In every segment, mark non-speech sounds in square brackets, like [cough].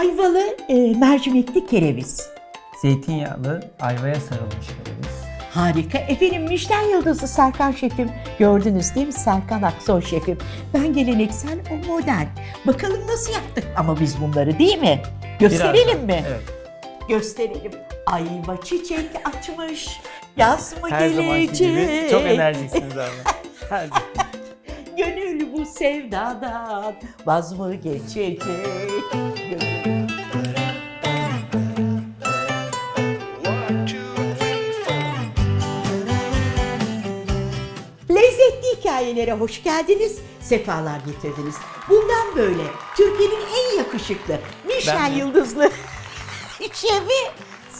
Ayvalı e, mercimekli kereviz. Zeytinyağlı ayvaya sarılmış kereviz. Harika. Efendim Michelin yıldızı Serkan şefim. Gördünüz değil mi Serkan Aksoy şefim? Ben geleneksel o modern. Bakalım nasıl yaptık ama biz bunları değil mi? Gösterelim Birazdan. mi? Evet. Gösterelim. Ayva çiçek açmış. Yaz mı Her zamanki gelecek? gibi çok enerjiksiniz abi. Her zaman. [laughs] Sevdadan vaz mı geçecek? Lezzetli hikayelere hoş geldiniz, sefalar getirdiniz. Bundan böyle Türkiye'nin en yakışıklı Ben mi? yıldızlı [laughs] şefi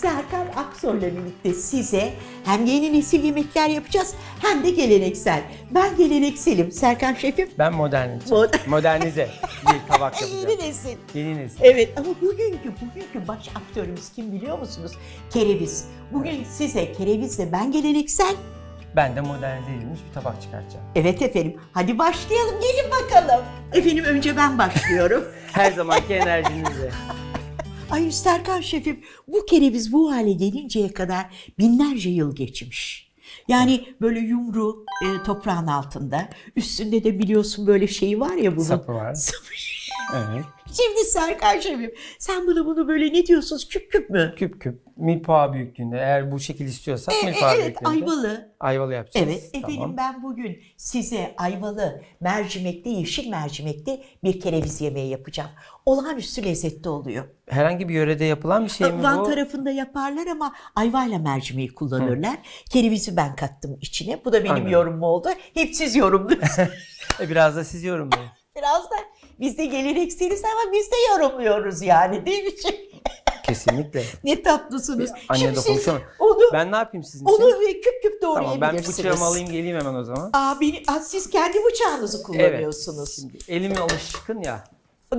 Serkan Aksoy'la birlikte size hem yeni nesil yemekler yapacağız hem de geleneksel. Ben gelenekselim Serkan şefim. Ben modernizm. Mod- Modernize [laughs] bir tabak Yeni yapacağım. nesil. Yeni nesil. Evet ama bugünkü bugünkü baş aktörümüz kim biliyor musunuz? Kereviz. Bugün size kerevizle ben geleneksel. Ben de modernize edilmiş bir tabak çıkartacağım. Evet efendim. Hadi başlayalım. Gelin bakalım. Efendim önce ben başlıyorum. Her zamanki enerjinizle. [laughs] Ay Serkan şefim bu kereviz bu hale gelinceye kadar binlerce yıl geçmiş. Yani böyle yumru e, toprağın altında. Üstünde de biliyorsun böyle şey var ya bunun. Sapı var. [laughs] Sapı. Evet. Şimdi Serkan şefim sen buna bunu böyle ne diyorsunuz küp küp mü? Küp küp. Milpoğa büyüklüğünde. Eğer bu şekil istiyorsak E, milpoğa evet büyüklüğünde. ayvalı. Ayvalı yapacağız. Evet efendim Tamam. ben bugün size ayvalı, mercimekli, yeşil mercimekli bir kereviz yemeği yapacağım. Olağanüstü lezzetli oluyor. Herhangi bir yörede yapılan bir şey mi Van bu? tarafında yaparlar ama ayvayla mercimeği kullanırlar. Kerevizi ben kattım içine. Bu da benim Anladım. yorumum oldu. Hep siz yorumluyorsunuz. [laughs] E, biraz da siz yorumlayın. Biraz da biz de gelenekseliz ama biz de yorumluyoruz yani değil mi? Kesinlikle. [laughs] ne tatlısınız. Anne Şimdi siz onu, Ben ne yapayım sizin için? onu küp küp Tamam ben doğrayabilirsiniz. bıçağımı alayım geleyim hemen o zaman. Aa, beni, aa, siz kendi bıçağınızı kullanıyorsunuz. Şimdi elim alışkın ya.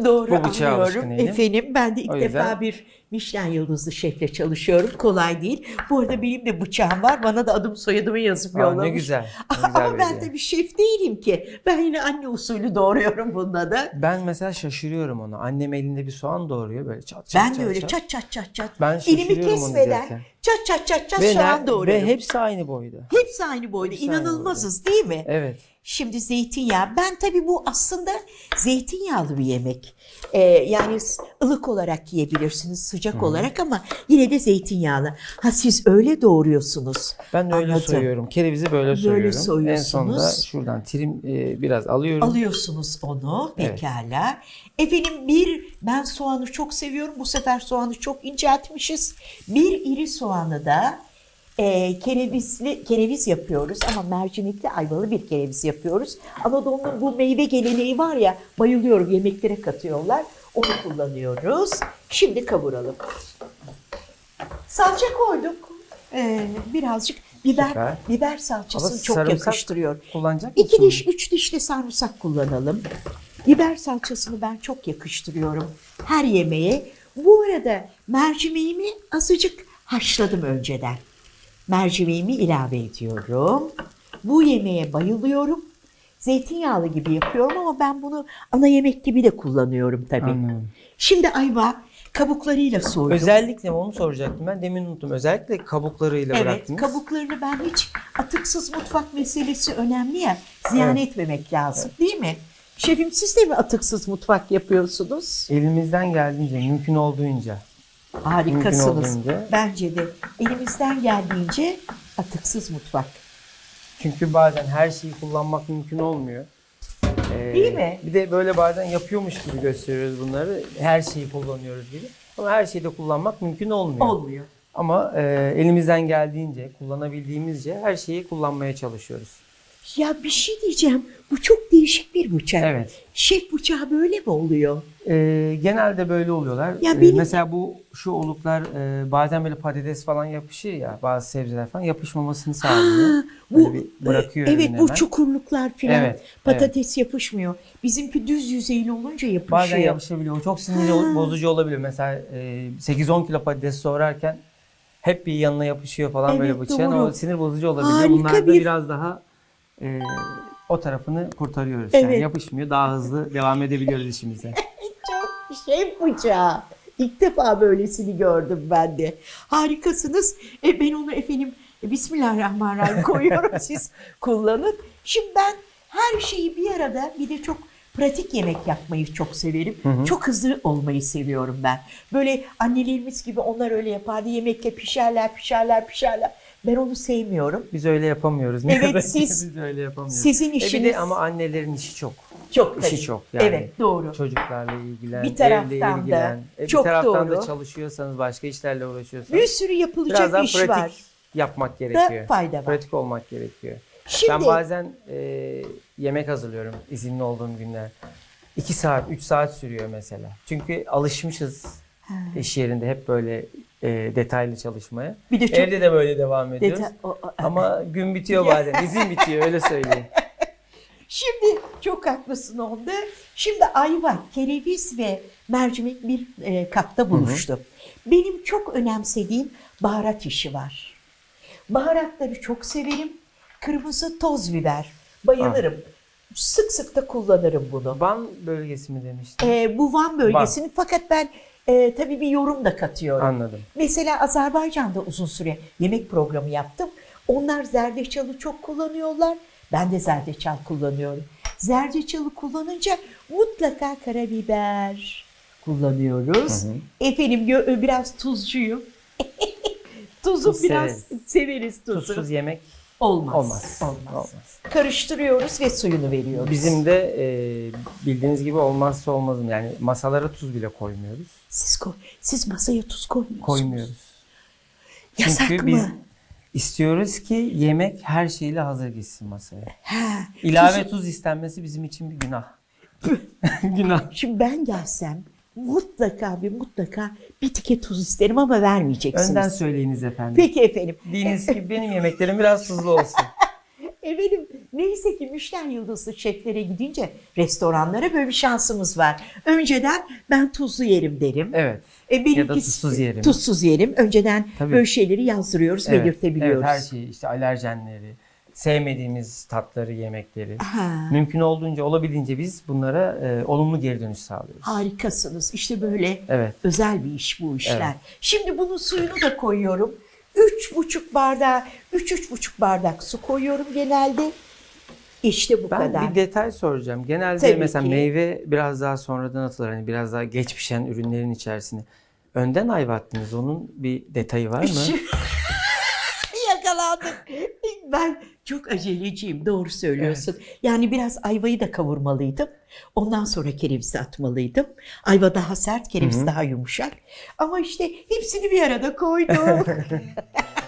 Doğru Bu anlıyorum. Efendim ben de ilk defa bir Michelin yıldızlı şefle çalışıyorum. Kolay değil. Bu arada benim de bıçağım var. Bana da adım soyadımı yazıp Aa, yollamış. ne güzel. Ne güzel Ama ben de bir şef değilim ki. Ben yine anne usulü doğruyorum bunda da. Ben mesela şaşırıyorum ona. Annem elinde bir soğan doğruyor böyle çat çat Ben çat de öyle çat. çat çat çat. Ben Elimi şaşırıyorum onu kesmeden izlerken. Çat çat çat çat Ve, soğan ne- doğruyorum. ve hepsi aynı boyda. Hepsi aynı boyda. Hepsi aynı İnanılmazız değil mi? Evet. Şimdi zeytinyağı. Ben tabii bu aslında zeytinyağlı bir yemek. Ee, yani ılık olarak yiyebilirsiniz, sıcak olarak ama yine de zeytinyağlı. Ha siz öyle doğruyorsunuz. Ben de öyle Anladım. soyuyorum. Kerevizi böyle soyuyorum. En soyuyorsunuz. sonunda şuradan trim e, biraz alıyorum. Alıyorsunuz onu Evet. pekala. Efendim bir ben soğanı çok seviyorum. Bu sefer soğanı çok inceltmişiz. Bir iri soğanı da e, kerevizli kereviz yapıyoruz ama mercimekli ayvalı bir kereviz yapıyoruz. Anadolu'nun bu meyve geleneği var ya bayılıyorum yemeklere katıyorlar. Onu kullanıyoruz. Şimdi kavuralım. Salça koyduk. Ee, birazcık biber Süper. biber salçasını Ama çok yakıştırıyor. Kullanacak İki diş, üç diş de sarımsak kullanalım. Biber salçasını ben çok yakıştırıyorum her yemeğe. Bu arada mercimeğimi azıcık haşladım önceden. Mercimeğimi ilave ediyorum. Bu yemeğe bayılıyorum. Zeytinyağlı gibi yapıyorum ama ben bunu ana yemek gibi de kullanıyorum tabii. Anladım. Şimdi ayva kabuklarıyla soydum. Özellikle onu soracaktım ben. Demin unuttum. Özellikle kabuklarıyla Evet, bıraktınız. kabuklarını ben hiç atıksız mutfak meselesi önemli ya. Ziyan Evet. etmemek lazım değil mi? Şefim siz de mi atıksız mutfak yapıyorsunuz? Elimizden geldiğince, mümkün olduğunca. Harikasınız. Bence de elimizden geldiğince atıksız mutfak. Çünkü bazen her şeyi kullanmak mümkün olmuyor. Ee, Değil mi? Bir de böyle bazen yapıyormuş gibi gösteriyoruz bunları. Her şeyi kullanıyoruz gibi. Ama her şeyi de kullanmak mümkün olmuyor. Olmuyor. Ama e, elimizden geldiğince, kullanabildiğimizce her şeyi kullanmaya çalışıyoruz. Ya bir şey diyeceğim. Bu çok değişik bir bıçak. Evet. Şef bıçağı böyle mi oluyor? Ee, genelde böyle oluyorlar. Ya Ee, benim- mesela bu şu oluklar e, bazen böyle patates falan yapışıyor ya bazı sebzeler falan yapışmamasını sağlıyor. Böyle bu bir bırakıyor evet ürünü bu hemen. çukurluklar filan Evet, patates yapışmıyor. Bizimki düz yüzeyli olunca yapışıyor. Bazen yapışabiliyor. O çok sinir Ha. bozucu olabilir. Mesela e, 8-10 kilo patates soğurarken hep bir yanına yapışıyor falan böyle Evet, bıçağın. doğru. O sinir bozucu olabilir. Harika Bunlarda bir- biraz daha e, o tarafını kurtarıyoruz. Evet. Yani yapışmıyor. Daha hızlı devam edebiliyoruz işimize. [laughs] Çok şef bıçağı. İlk defa böylesini gördüm ben de. Harikasınız. E, ben onu efendim e, Bismillahirrahmanirrahim [laughs] koyuyorum siz kullanın. Şimdi ben her şeyi bir arada bir de çok pratik yemek yapmayı çok severim. Çok hızlı olmayı seviyorum ben. Böyle annelerimiz gibi onlar öyle yapardı. Yemekle pişerler, pişerler, pişerler. Ben onu sevmiyorum. Biz öyle yapamıyoruz. Ne Evet, siz- [laughs] biz öyle yapamıyoruz. sizin E bir de ama annelerin işi çok. Çok İşi tabii. çok yani. Evet doğru. Çocuklarla ilgilen, Bir taraftan evle da, ilgilen. E, çok bir taraftan doğru. da çalışıyorsanız, başka işlerle uğraşıyorsanız Bir sürü yapılacak biraz daha iş pratik var. yapmak Da gerekiyor. fayda var. Pratik olmak gerekiyor. Şimdi Ben bazen e, yemek hazırlıyorum izinli olduğum günler. 2 saat, 3 saat sürüyor mesela. Çünkü alışmışız iş yerinde hep böyle e, detaylı çalışmaya. bir de çok Evde de böyle devam ediyoruz. detay- o- o- Ama gün bitiyor bazen, izin bitiyor öyle söyleyeyim. [laughs] Şimdi çok haklısın onda. Şimdi ayva, kereviz ve mercimek bir e, kapta buluştu. Benim çok önemsediğim baharat işi var. Baharatları çok severim. Kırmızı toz biber. Bayılırım. Sık sık da kullanırım bunu. Van bölgesi mi demiştin? E, bu Van bölgesinin fakat ben e, tabii bir yorum da katıyorum. Anladım. Mesela Azerbaycan'da uzun süre yemek programı yaptım. Onlar zerdeçalı çok kullanıyorlar. Ben de zerdeçal kullanıyorum. Zerdeçalı kullanınca mutlaka karabiber kullanıyoruz. Efendim gö- biraz tuzcuyum. [laughs] Tuzu Tuz biraz severiz. severiz tuzu. Tuzsuz yemek Olmaz. olmaz. Olmaz. Karıştırıyoruz ve suyunu veriyoruz. Bizim de e, bildiğiniz gibi olmazsa olmazım. Yani masalara tuz bile koymuyoruz. siz koy, siz masaya tuz koymuyorsunuz. Koymuyoruz. Yasak Çünkü mı? biz istiyoruz ki yemek her şeyle hazır gitsin masaya. Ha, İlave tuz istenmesi bizim için bir günah. [laughs] günah. Şimdi ben gelsem mutlaka bir mutlaka bir tike tuz isterim ama vermeyeceksiniz. Önden söyleyiniz efendim. Peki efendim. Diyiniz ki benim yemeklerim biraz tuzlu olsun. [laughs] Efendim neyse ki Michelin yıldızlı şeflere gidince restoranlara böyle bir şansımız var. Önceden ben tuzlu yerim derim. Evet. E, Ya da tuzsuz yerim. Tuzsuz yerim. Önceden Tabii. böyle şeyleri yazdırıyoruz, Evet, belirtebiliyoruz. Evet, her şeyi işte alerjenleri, sevmediğimiz tatları, yemekleri. Ha, Mümkün olduğunca, olabildiğince biz bunlara e, olumlu geri dönüş sağlıyoruz. harikasınız. İşte böyle Evet. özel bir iş bu işler. Evet. Şimdi bunun suyunu da koyuyorum. Üç buçuk bardağı, üç üç buçuk bardak su koyuyorum genelde. İşte bu Ben kadar. bir detay soracağım. Genelde Tabii mesela ki. meyve biraz daha sonradan atılır. Hani biraz daha geç pişen ürünlerin içerisine. Önden ayva attınız. Onun bir detayı var mı? [laughs] Yakalandım. Ben çok aceleciyim doğru söylüyorsun. Yani biraz ayvayı da kavurmalıydım. Ondan sonra kerevizi atmalıydım. Ayva daha sert, kereviz daha yumuşak. Ama işte hepsini bir arada koydum. [laughs]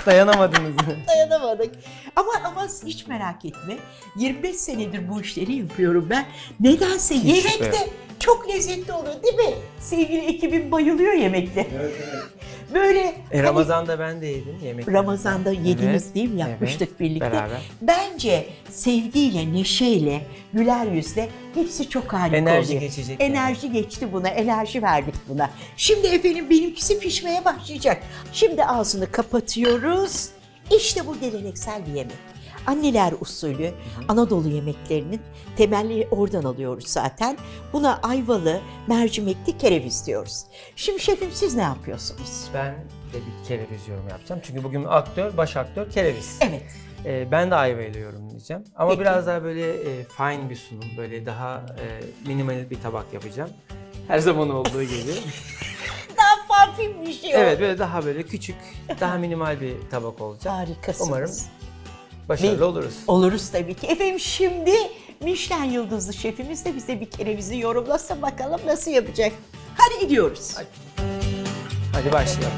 Dayanamadınız. [laughs] Dayanamadık. Ama ama hiç merak etme. 25 senedir bu işleri yapıyorum ben. Nedense yemekte evet. çok lezzetli oluyor değil mi? Sevgili ekibim bayılıyor yemekte. [laughs] Böyle E, hani- Ramazan'da ben de yedim yemek. Ramazan'da yediniz Evet, değil mi? Yapmıştık evet, birlikte. beraber. Bence sevgiyle, neşeyle, güler yüzle hepsi çok harika Enerji oluyor. geçecek Enerji geçti buna, enerji verdik buna. Şimdi efendim benimkisi pişmeye başlayacak. Şimdi ağzını kapatıyoruz. İşte bu geleneksel bir yemek. Anneler usulü Anadolu yemeklerinin temelli oradan alıyoruz zaten. Buna ayvalı, mercimekli kereviz diyoruz. Şimdi şefim siz ne yapıyorsunuz? Ben de bir kereviz yorum yapacağım. Çünkü bugün aktör, baş aktör kereviz. Evet. Ee, ben de ayvayla yorumlayacağım. Ama Peki. biraz daha böyle e, fine bir sunum, böyle daha e, minimal bir tabak yapacağım. Her zaman olduğu gibi. [laughs] Daha farklı bir şey evet, böyle daha böyle küçük, daha minimal bir tabak olacak. Harikasınız. Umarım başarılı Bir- oluruz. Oluruz tabii ki. Efendim şimdi Michelin yıldızlı şefimiz de bize bir kere bizi yorumlasa bakalım nasıl yapacak. Hadi gidiyoruz. Hadi. Hadi başlayalım.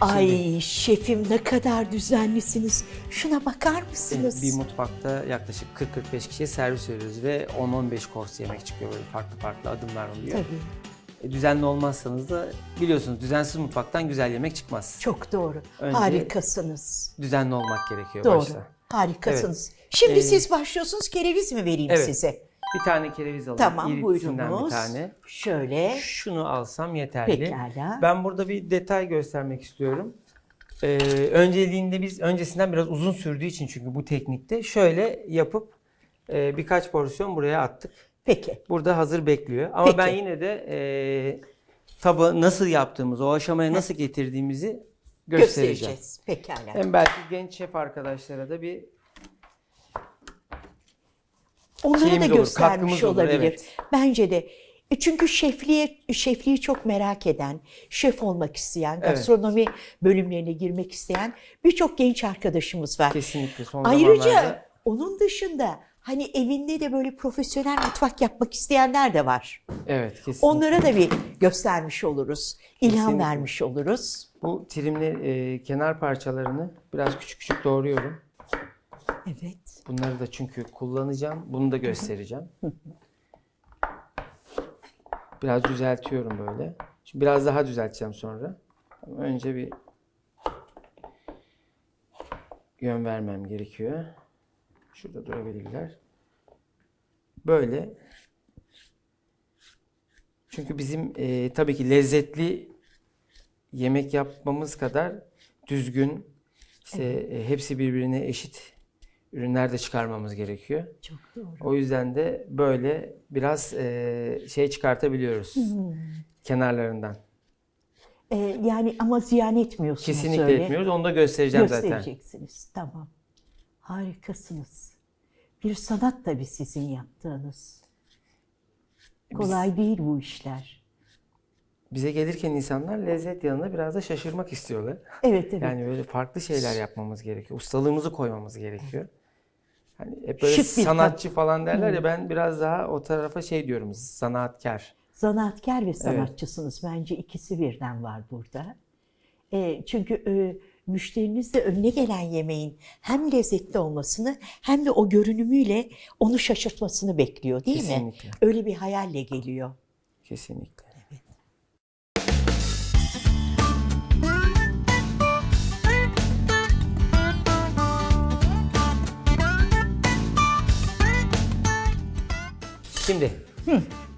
Ay şefim ne kadar düzenlisiniz. Şuna bakar mısınız? Bir mutfakta yaklaşık 40-45 kişiye servis veriyoruz ve 10-15 kors yemek çıkıyor böyle farklı farklı adımlar oluyor. Tabii. E, Düzenli olmazsanız da biliyorsunuz düzensiz mutfaktan güzel yemek çıkmaz. Çok doğru. Önce- Harikasınız. Düzenli olmak gerekiyor Doğru. başta. Harikasınız. Şimdi Ee, siz başlıyorsunuz. Kereviz mi vereyim evet. size? Bir tane kereviz alayım. Tamam buyurunuz. bir tane. Şöyle. Şunu alsam yeterli. Pekala. Ben burada bir detay göstermek istiyorum. Ee, önceliğinde biz öncesinden biraz uzun sürdüğü için çünkü bu teknikte şöyle yapıp e, birkaç porsiyon buraya attık. Peki. Burada hazır bekliyor. Ama Peki. ben yine de e, tabağı nasıl yaptığımızı, o aşamaya nasıl getirdiğimizi göstereceğim. Göstereceğiz. Pekala. Hem belki genç şef arkadaşlara da bir Onlara da şeyimiz olur, göstermiş katkımız olur, olabilir. evet. Bence de. E Çünkü şefliğe şefliği çok merak eden, şef olmak isteyen, Evet. gastronomi bölümlerine girmek isteyen birçok genç arkadaşımız var. kesinlikle son Ayrıca zamanlarda onun dışında hani evinde de böyle profesyonel mutfak yapmak isteyenler de var. evet kesinlikle. Onlara da bir göstermiş oluruz, ilham Kesinlikle. vermiş oluruz. Bu trimli e, kenar parçalarını biraz küçük küçük doğruyorum. Evet. Bunları da çünkü kullanacağım. Bunu da göstereceğim. Biraz düzeltiyorum böyle. Şimdi biraz daha düzelteceğim sonra. Ama önce bir yön vermem gerekiyor. Şurada durabilirler. Böyle. Çünkü bizim e, tabii ki lezzetli yemek yapmamız kadar düzgün, işte e, hepsi birbirine eşit ürünler de çıkarmamız gerekiyor. Çok doğru. O yüzden de böyle biraz e, şey çıkartabiliyoruz kenarlarından. Ee, yani ama ziyan etmiyorsunuz Kesinlikle öyle. etmiyoruz. Onu da göstereceğim zaten. Göstereceksiniz. Tamam. Harikasınız. Bir sanat tabii sizin yaptığınız. Kolay değil bu işler. Bize gelirken insanlar lezzet yanında biraz da şaşırmak istiyorlar. Evet evet. Yani böyle farklı şeyler yapmamız gerekiyor. Ustalığımızı koymamız gerekiyor. Hani hep böyle Şık sanatçı falan derler ya ben biraz daha o tarafa şey diyorum zanaatkar. Zanaatkar ve sanatçısınız. Bence ikisi birden var burada. E, çünkü e, müşteriniz de önüne gelen yemeğin hem lezzetli olmasını hem de o görünümüyle onu şaşırtmasını bekliyor değil mi? Kesinlikle. Öyle bir hayalle geliyor. Kesinlikle. Şimdi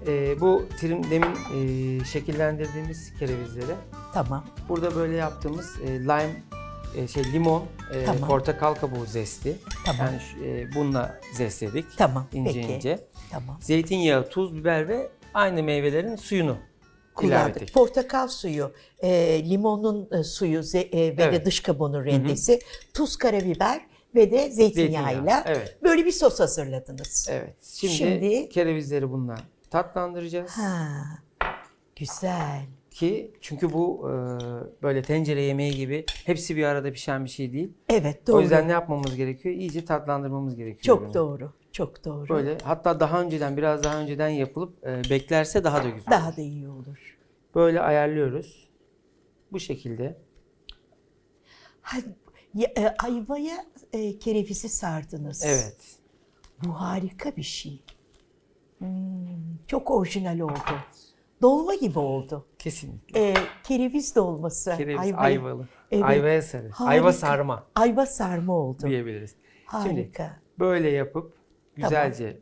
e, bu trim demin e, şekillendirdiğimiz kerevizlere Tamam. burada böyle yaptığımız e, lime e, şey limon, e, Tamam. portakal kabuğu zesti. Tamam. Yani şu- e, bununla zestledik. Tamam, İnce peki. ince. Tamam. Zeytinyağı, tuz, biber ve aynı meyvelerin suyunu ilave kullandık. ettik. Portakal suyu, e, limonun e, suyu ze- e, ve Evet. de dış kabuğunun rendesi, tuz, karabiber ve de zeytinyağıyla Zeytinyağı, evet. böyle bir sos hazırladınız. Evet. Şimdi, Şimdi- kerevizleri bununla tatlandıracağız. Ha, güzel. Ki çünkü bu e, böyle tencere yemeği gibi hepsi bir arada pişen bir şey değil. Evet doğru. O yüzden ne yapmamız gerekiyor? İyice tatlandırmamız gerekiyor. çok ürünü. doğru. Çok doğru. Böyle hatta daha önceden biraz daha önceden yapılıp e, beklerse daha da güzel. Daha da iyi olur. Böyle ayarlıyoruz. Bu şekilde. Ha, ya, e, ayvaya e, kerevizi sardınız. Evet. Bu harika bir şey. Hmm, çok orijinal oldu. Dolma gibi oldu. Kesinlikle. E, kereviz dolması. Kereviz ayvaya- ayvalı. Evet. Sarı. Harika. Ayva sarma Ayva sarma oldu. diyebiliriz. Şimdi Harika. böyle yapıp güzelce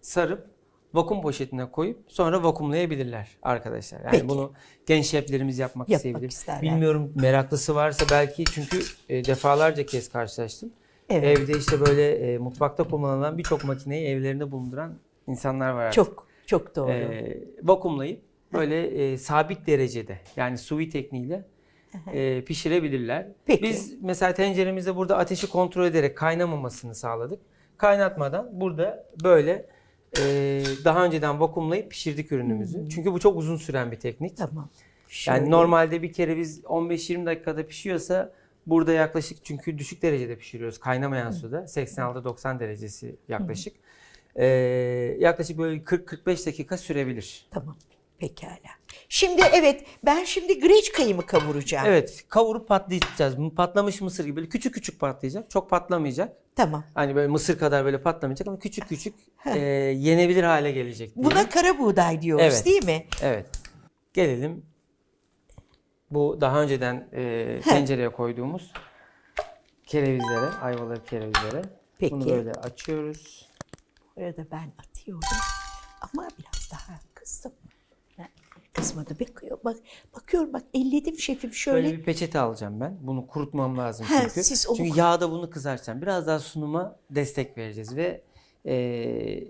sarıp vakum poşetine koyup sonra vakumlayabilirler arkadaşlar. Yani Peki. bunu genç şeflerimiz yapmak, Yapmak isteyebilir. isterler. Bilmiyorum meraklısı varsa belki çünkü e, defalarca kez karşılaştım. Evet. Evde işte böyle e, mutfakta kullanılan birçok makineyi evlerinde bulunduran insanlar var artık. Çok çok doğru. E, vakumlayıp böyle e, sabit derecede yani sous tekniğiyle e, pişirebilirler. Peki. Biz mesela tenceremizde burada ateşi kontrol ederek kaynamamasını sağladık. Kaynatmadan burada böyle e, daha önceden vakumlayıp pişirdik ürünümüzü. Çünkü bu çok uzun süren bir teknik. tamam. Yani Şöyle. normalde bir kereviz 15-20 dakikada pişiyorsa burada yaklaşık çünkü düşük derecede pişiriyoruz kaynamayan suda 86-90 derecesi yaklaşık. Ee, yaklaşık böyle 40-45 dakika sürebilir. Tamam. Pekala. Şimdi evet ben şimdi greçkayı mı kavuracağım? Evet kavurup patlayacağız. Patlamış mısır gibi böyle küçük küçük patlayacak. Çok patlamayacak. Tamam. Hani böyle mısır kadar böyle patlamayacak ama küçük küçük e, yenebilir hale gelecek. diye. Buna kara buğday diyoruz Evet. değil mi? Evet. Gelelim. Bu daha önceden e, tencereye koyduğumuz kerevizlere, ayvaları kerevizlere. Peki. Bunu böyle açıyoruz. Orada ben atıyorum. Ama biraz daha kızdım. Ha, Kızmadı. Bakıyor, bak, bakıyorum bak elledim şefim şöyle. Böyle bir peçete alacağım ben. Bunu kurutmam lazım Ha, çünkü. siz onu- Çünkü yağda bunu kızartacağım. Biraz daha sunuma destek vereceğiz ve e,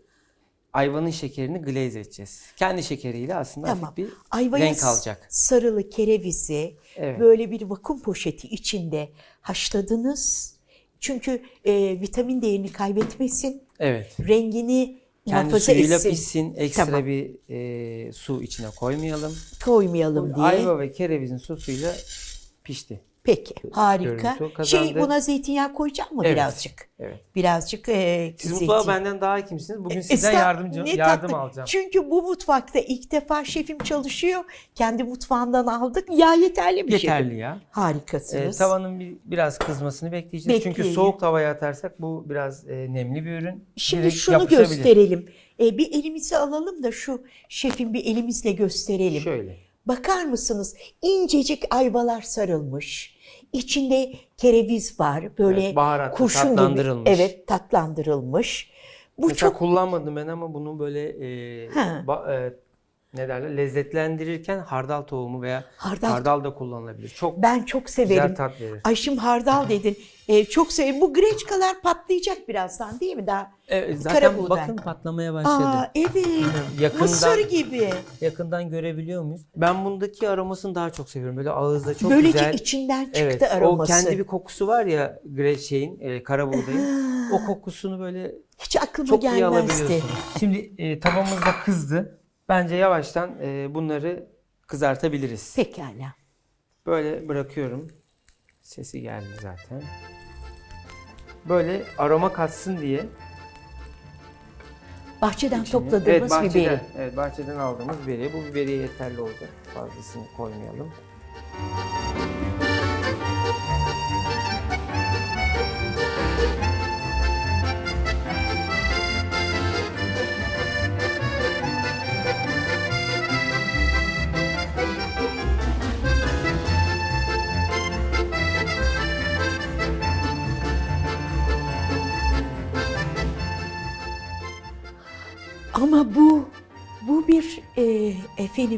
ayvanın şekerini glaze edeceğiz. Kendi şekeriyle aslında Tamam. hafif bir Ayvaya renk alacak. sarılı kerevizi Evet. böyle bir vakum poşeti içinde haşladınız. Çünkü e, vitamin değerini kaybetmesin, Evet. rengini Kendi suyuyla etsin. pişsin. Ekstra Tamam. bir e, su içine koymayalım. Koymayalım diye. Ayva ve kerevizin sosuyla pişti. Peki, harika. Şey buna zeytinyağı koyacak mı Evet. birazcık? Evet. Birazcık e, Siz zeytin- mutfağa benden daha kimsiniz? Bugün sizden Estağ- yardımcı ne yardım tatlı. alacağım. Çünkü bu mutfakta ilk defa şefim çalışıyor. Kendi mutfağından aldık. Ya yeterli mi şefim? Yeterli ya. Ee, Harikasınız. tavanın bir, biraz kızmasını bekleyeceğiz. Çünkü Bekleyelim. soğuk tavaya atarsak bu biraz e, nemli bir ürün. Şimdi Direkt şunu gösterelim. E, bir elimizi alalım da şu şefin bir elimizle gösterelim. Şöyle. Bakar mısınız? İncecik ayvalar sarılmış. İçinde kereviz var. Böyle Evet, baharatlı, kurşun tatlandırılmış. gibi. Evet, tatlandırılmış. Bu Mesela çok kullanmadım ben ama bunu böyle e, ba- e, ne derler lezzetlendirirken hardal tohumu veya Hardal- hardal, da kullanılabilir. Çok ben çok severim. güzel tat verir. Ay şimdi hardal [laughs] dedin. E, çok severim. Bu greçkalar patlayacak birazdan değil mi daha? Kara zaten bakın patlamaya başladı. Aa evet. Yakından- Mısır gibi. Yakından görebiliyor muyuz? Ben bundaki aromasını daha çok seviyorum. Böyle ağızda çok Böylece güzel. içinden çıktı Evet, aroması. o kendi bir kokusu var ya gre şeyin, e, kara buğdayın. o kokusunu böyle Hiç aklıma çok iyi gelmezdi. alabiliyorsunuz. Şimdi e, tavamız da kızdı. Bence yavaştan e, bunları kızartabiliriz. Pekala. Böyle bırakıyorum. Sesi geldi zaten. Böyle aroma katsın diye. Bahçeden evet, topladığımız bahçeden, biberi. Evet, bahçeden aldığımız biberi. Bu biberiye yeterli olacak. Fazlasını koymayalım.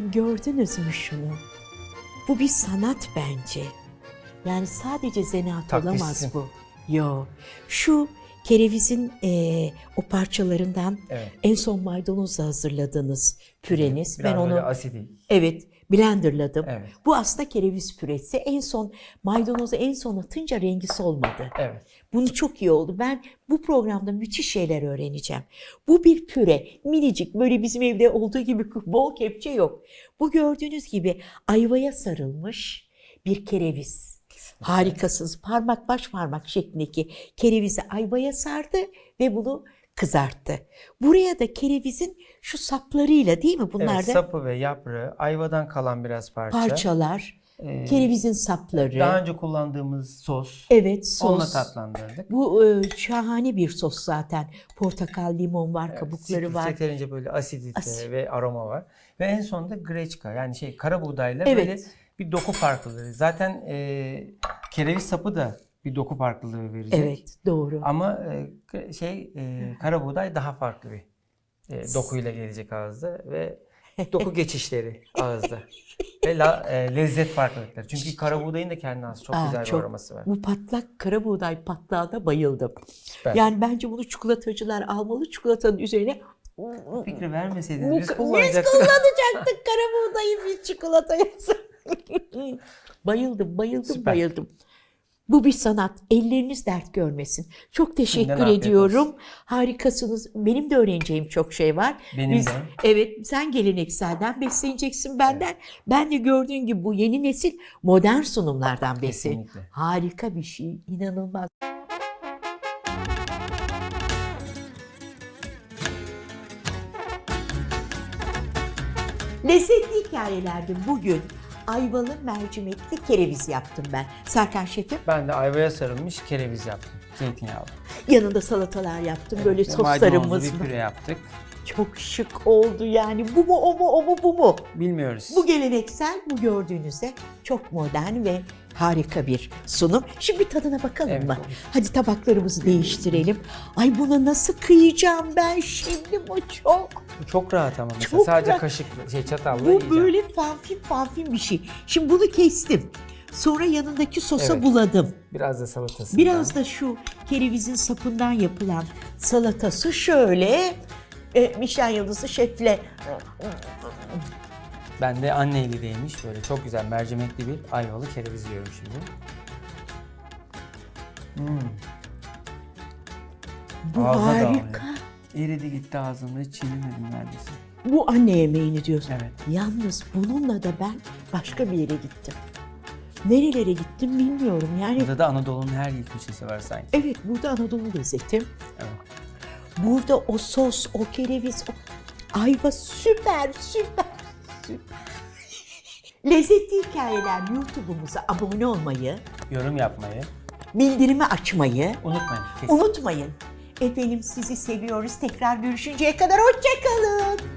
Efendim gördünüz mü şunu? Bu bir sanat bence. Yani sadece zanaat olamaz bu. Yo. Şu kerevizin e, o parçalarından Evet. en son maydanozla hazırladığınız püreniz. Biraz ben onu asidi. Evet, blenderladım. Evet. Bu aslında kereviz püresi. En son maydanozu en son atınca rengi solmadı. Evet. Bunu çok iyi oldu. Ben bu programda müthiş şeyler öğreneceğim. Bu bir püre, minicik böyle bizim evde olduğu gibi [laughs] bol kepçe yok. Bu gördüğünüz gibi ayvaya sarılmış bir kereviz. Harikasınız. Parmak baş parmak şeklindeki kerevizi ayvaya sardı ve bunu kızarttı. Buraya da kerevizin şu saplarıyla değil mi? Bunlar evet, da sapı ve yaprağı, ayvadan kalan biraz parça. parçalar, Ee, kerevizin sapları. Daha önce kullandığımız sos. Evet, sos. Onunla tatlandırdık. Bu e, şahane bir sos zaten. Portakal, limon var, kabukları Citrus var. Yeterince böyle asidite Asit. ve aroma var. Ve en sonunda greçka yani şey kara buğdayla Evet. böyle bir doku farklılığı. Zaten e, kereviz sapı da bir doku farklılığı verecek. Evet, doğru. Ama e, şey e, kara buğday daha farklı bir e, dokuyla gelecek ağızda ve doku [laughs] geçişleri ağızda. ve la, e, lezzet farklılıkları. Çünkü kara buğdayın da kendine has çok Aa, güzel çok. bir aroması var. Bu patlak kara buğday patlağına bayıldım. Süper. Yani bence bunu çikolatacılar almalı. Çikolatanın üzerine Fikri vermeseydiniz biz biz kullanacaktık. kullanacaktık kara buğdayı biz çikolataya. [laughs] bayıldım, bayıldım, Süper. bayıldım. Bu bir sanat. Elleriniz dert görmesin. Çok teşekkür Şimdiden ediyorum. Harikasınız. Benim de öğreneceğim çok şey var. Benim de. Evet, sen gelenekselden besleneceksin benden. Ben de gördüğün gibi bu yeni nesil modern sunumlardan beslen. Kesinlikle. Harika bir şey. inanılmaz. Lezzetli hikayelerde bugün ayvalı mercimekli kereviz yaptım ben. Serkan Şef'im Ben de ayvaya sarılmış kereviz yaptım. Zeytinyağlı. yanında salatalar yaptım. Böyle Ve maydanozlu soslarımız bir püre yaptık. Çok şık oldu yani. Bu mu o mu o mu bu mu? Bilmiyoruz. Bu geleneksel, bu gördüğünüzde çok modern ve harika bir sunum. Şimdi tadına bakalım Evet, mı? Hadi tabaklarımızı değiştirelim. Ay buna nasıl kıyacağım ben şimdi bu çok. Bu çok rahat ama mesela Çok sadece rahat. kaşıkla şey çatalla Bu yiyeceğim. böyle fanfin fanfin bir şey. Şimdi bunu kestim. Sonra yanındaki sosa Evet. buladım. Biraz da salatasından. Biraz da şu kerevizin sapından yapılan salatası şöyle e, Michelin yıldızı şefle. Ben de anne eli değmiş böyle çok güzel mercimekli bir ayvalı kereviz yiyorum şimdi. Bu Ağza harika. Eridi gitti ağzımda hiç çiğnemedim neredeyse. Bu anne yemeğini diyorsun. Evet. Yalnız bununla da ben başka bir yere gittim. Nerelere gittim bilmiyorum. Yani Burada da Anadolu'nun her bir köşesi var sanki. evet burada Anadolu lezzeti. Evet. Burada o sos, o kereviz, o ayva süper, süper, süper. Lezzetli Hikayeler YouTube'umuza abone olmayı, Yorum yapmayı bildirimi açmayı unutmayın. Kesin. unutmayın. Efendim sizi seviyoruz. Tekrar görüşünceye kadar hoşçakalın.